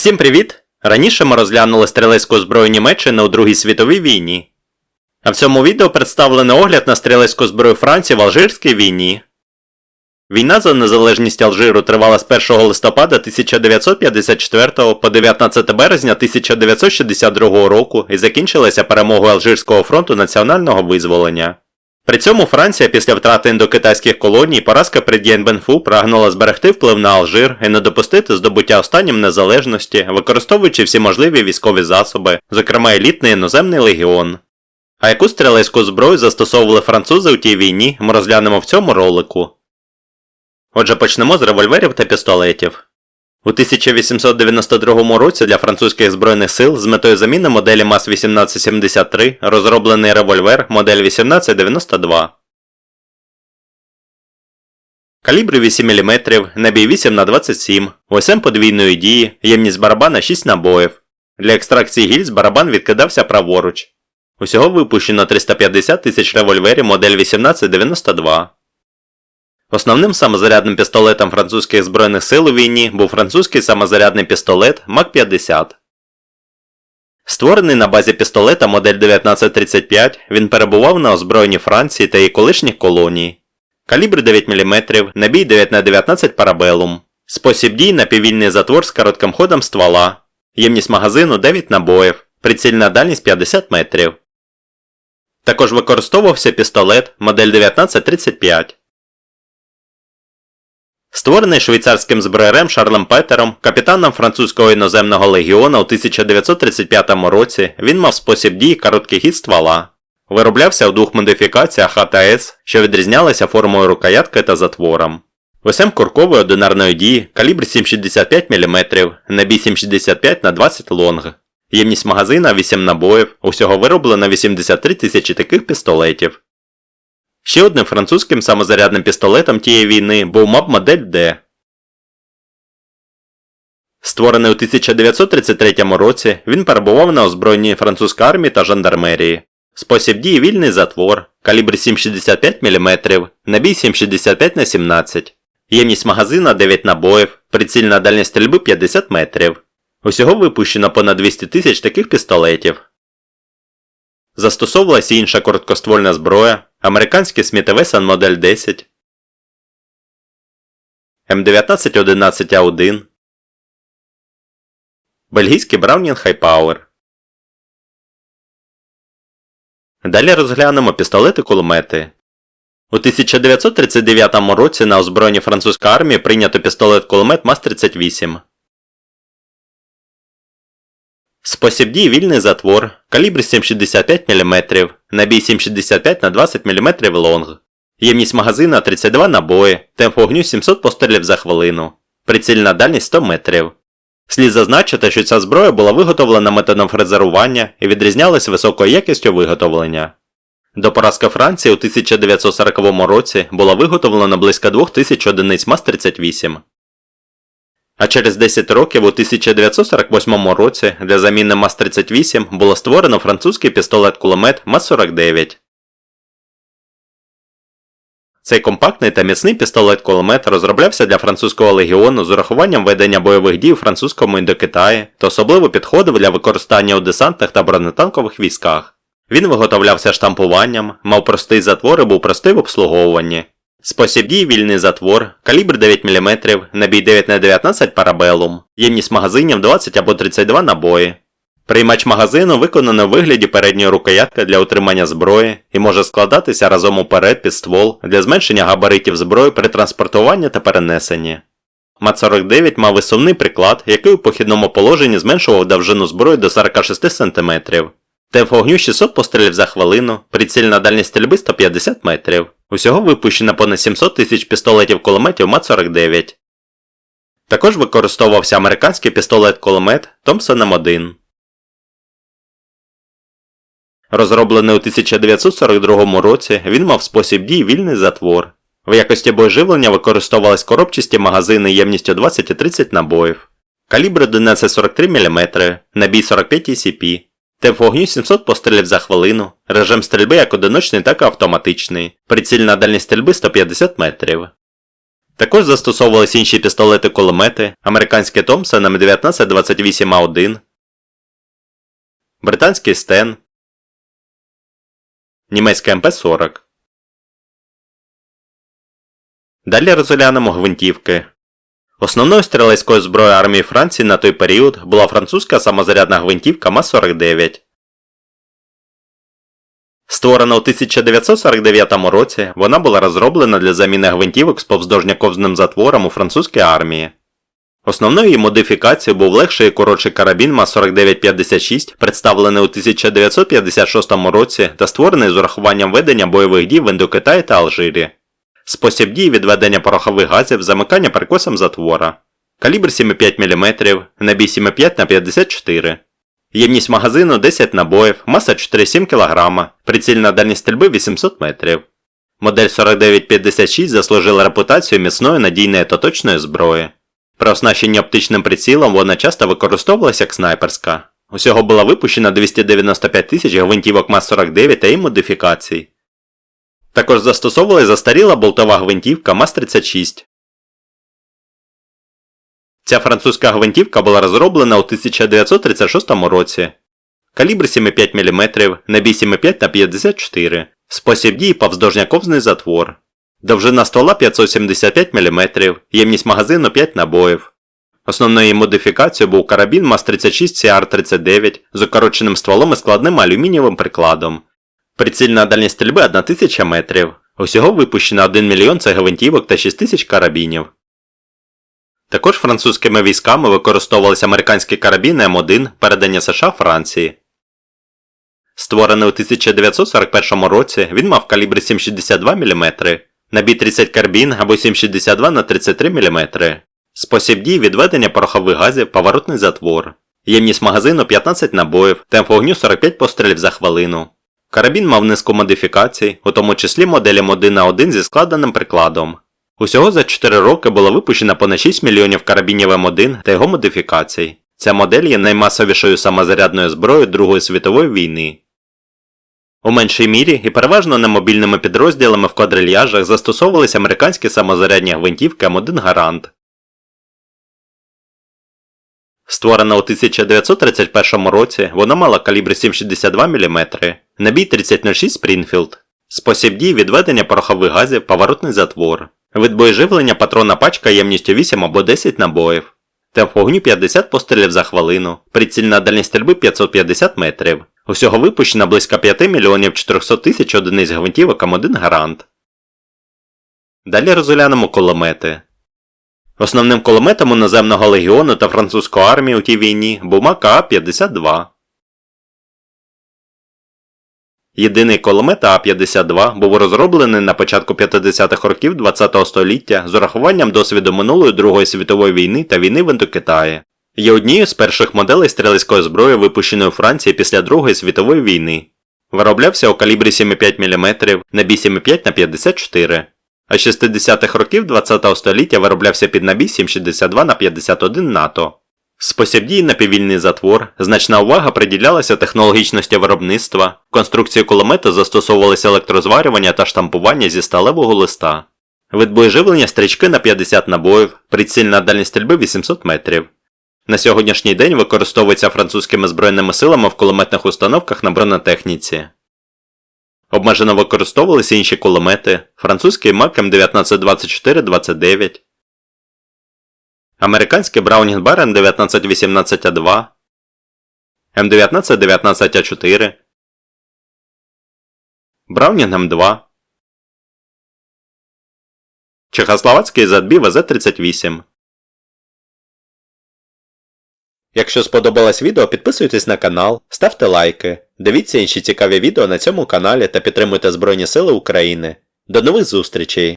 Всім привіт! Раніше ми розглянули стрілецьку зброю Німеччини у Другій світовій війні. А в цьому відео представлено огляд на стрілецьку зброю Франції в Алжирській війні. Війна за незалежність Алжиру тривала з 1 листопада 1954 по 19 березня 1962 року і закінчилася перемогою Алжирського фронту національного визволення. При цьому Франція після втрати індокитайських колоній поразка при Д'єнбенфу прагнула зберегти вплив на Алжир і не допустити здобуття останнім незалежності, використовуючи всі можливі військові засоби, зокрема елітний іноземний легіон. А яку стрілецьку зброю застосовували французи у тій війні, ми розглянемо в цьому ролику. Отже, почнемо з револьверів та пістолетів. У 1892 році для французьких збройних сил з метою заміни моделі МАС-1873 розроблений револьвер модель 1892. Калібри 8 мм, набій 8 х 27 ОСМ подвійної дії, ємність барабана 6 набоїв. Для екстракції гільз барабан відкидався праворуч. Усього випущено 350 тисяч револьверів модель 1892. Основним самозарядним пістолетом французьких збройних сил у війні був французький самозарядний пістолет МАК-50. Створений на базі пістолета модель 1935, він перебував на озброєнні Франції та її колишніх колоній. Калібр 9 мм, набій 9х19 парабелум. Спосіб дій напіввільний затвор з коротким ходом ствола. Ємність магазину 9 набоїв, прицільна дальність 50 метрів. Також використовувався пістолет модель 1935. Створений швейцарським зброярем Шарлем Петером, капітаном французького іноземного легіона у 1935 році, він мав спосіб дії короткий хід ствола. Вироблявся у двох модифікаціях АТС, що відрізнялися формою рукоятки та затвором. ВСМ куркової одинарної дії, калібр 7,65 мм, набій 7,65 на 20 лонг. Ємність магазина 8 набоїв, усього вироблено 83 тисячі таких пістолетів. Ще одним французьким самозарядним пістолетом тієї війни був МАП модель D. Створений у 1933 році, він перебував на озброєнні французької армії та жандармерії. Спосіб дії вільний затвор, калібр 7,65 мм, набій 7,65 на 17 Ємність магазина 9 набоїв, прицільна дальність стрільби 50 метрів. Усього випущено понад 200 тисяч таких пістолетів. Застосовувалася інша короткоствольна зброя, американський Smith Wesson модель 10, М1911А1, бельгійський Браунінг High Далі розглянемо пістолети-кулемети. У 1939 році на озброєнні французької армії прийнято пістолет-кулемет МАС-38. Спосіб дії вільний затвор, калібр 7,65 мм, набій 7,65 на 20 мм лонг. Ємність магазина 32 набої, темп вогню 700 пострілів за хвилину. Прицільна дальність 100 метрів. Слід зазначити, що ця зброя була виготовлена методом фрезерування і відрізнялась високою якістю виготовлення. До поразки Франції у 1940 році було виготовлено близько 2000 одиниць МАС-38. А через 10 років у 1948 році для заміни МАС-38 було створено французький пістолет-кулемет МАС-49. Цей компактний та міцний пістолет-кулемет розроблявся для французького легіону з урахуванням ведення бойових дій у французькому індокитаї та особливо підходив для використання у десантних та бронетанкових військах. Він виготовлявся штампуванням, мав простий затвор і був простий в обслуговуванні. Спосіб дії вільний затвор, калібр 9 мм, набій 9х19 парабелум, ємність магазинів 20 або 32 набої. Приймач магазину виконано в вигляді передньої рукоятки для утримання зброї і може складатися разом уперед під ствол для зменшення габаритів зброї при транспортуванні та перенесенні. МАЦ-49 мав висувний приклад, який у похідному положенні зменшував довжину зброї до 46 см. Темп вогню 600 пострілів за хвилину, прицільна дальність стрільби 150 метрів. Усього випущено понад 700 тисяч пістолетів кулеметів МА-49. Також використовувався американський пістолет-кулемет Thompson M1. Розроблений у 1942 році, він мав спосіб дій вільний затвор. В якості боєживлення використовувались коробчасті магазини ємністю 20 і 30 набоїв. Калібр 1143 мм, набій 45 ECP. Темп вогню 700 пострілів за хвилину, режим стрільби як одиночний, так і автоматичний, прицільна дальність стрільби 150 метрів. Також застосовувалися інші пістолети-кулемети, американський Томпсон М1928А1, британський Стен, німецький МП-40. Далі розглянемо гвинтівки. Основною стрілецькою зброєю армії Франції на той період була французька самозарядна гвинтівка МА-49. Створена у 1949 році, вона була розроблена для заміни гвинтівок з повздовжняковзним затвором у французькій армії. Основною її модифікацією був легший і коротший карабін МА-4956, представлений у 1956 році та створений з урахуванням ведення бойових дій в Індокитаї та Алжирі. Спосіб дії відведення порохових газів, замикання перекосом затвора. Калібр 7,5 мм, набій 7,5 на 54 Ємність магазину 10 набоїв, маса 4,7 кг, прицільна дальність стрільби 800 метрів. Модель 4956 заслужила репутацію міцної надійної та точної зброї. При оснащенні оптичним прицілом вона часто використовувалася як снайперська. Усього була випущена 295 тисяч гвинтівок МАЗ-49 та її модифікацій. Також застосовувалась застаріла болтова гвинтівка МАЗ-36. Ця французька гвинтівка була розроблена у 1936 році. Калібр 7,5 мм, набій 7,5 на 54 Спосіб дії повздовжняковзний затвор. Довжина ствола 575 мм, ємність магазину 5 набоїв. Основною її модифікацією був карабін МАЗ-36 CR-39 з укороченим стволом і складним алюмінієвим прикладом. Прицільна дальність стрільби 1000 метрів. Усього випущено 1 мільйон цих гвинтівок та 6 тисяч карабінів. Також французькими військами використовувалися американські карабіни М1 передання США Франції. Створений у 1941 році, він мав калібр 7,62 мм, набій 30 карбін або 7,62 на 33 мм, спосіб дії відведення порохових газів, поворотний затвор, ємність магазину 15 набоїв, темп вогню 45 пострілів за хвилину. Карабін мав низку модифікацій, у тому числі моделі М1 на 1 зі складеним прикладом. Усього за 4 роки було випущено понад 6 мільйонів карабінів М1 та його модифікацій. Ця модель є наймасовішою самозарядною зброєю Другої світової війни. У меншій мірі і переважно немобільними підрозділами в квадрильяжах застосовувалися американські самозарядні гвинтівки М1 Гарант. Створена у 1931 році, вона мала калібр 7,62 мм, набій 3006 Спрінфілд, спосіб дії відведення порохових газів, поворотний затвор, вид боєживлення патрона пачка ємністю 8 або 10 набоїв, темп вогню 50 пострілів за хвилину, прицільна дальність стрільби 550 метрів. Усього випущено близько 5 мільйонів 400 тисяч одиниць гвинтівок М1 Гарант. Далі розглянемо кулемети. Основним кулеметом іноземного легіону та французької армії у тій війні був МАК-52. Єдиний кулемет А-52 був розроблений на початку 50-х років ХХ століття з урахуванням досвіду минулої Другої світової війни та війни в Індокитаї. Є однією з перших моделей стрілецької зброї, випущеної у Франції після Другої світової війни. Вироблявся у калібрі 7,5 мм набій 7,5 на 54 а з 60-х років ХХ століття вироблявся під набій 7,62 на 51 НАТО. Спосіб дії на півільний затвор, значна увага приділялася технологічності виробництва, конструкції кулемету застосовувалися електрозварювання та штампування зі сталевого листа. Вид стрічки на 50 набоїв, прицільна дальність стрільби 800 метрів. На сьогоднішній день використовується французькими збройними силами в кулеметних установках на бронетехніці. Обмежено використовувалися інші кулемети, французький МАК М1924-29, американський Браунінг Барен 1918А2, М1919А4, Браунінг М2, Чехословацький задбі ВЗ-38. Якщо сподобалось відео, підписуйтесь на канал, ставте лайки, дивіться інші цікаві відео на цьому каналі та підтримуйте Збройні Сили України. До нових зустрічей!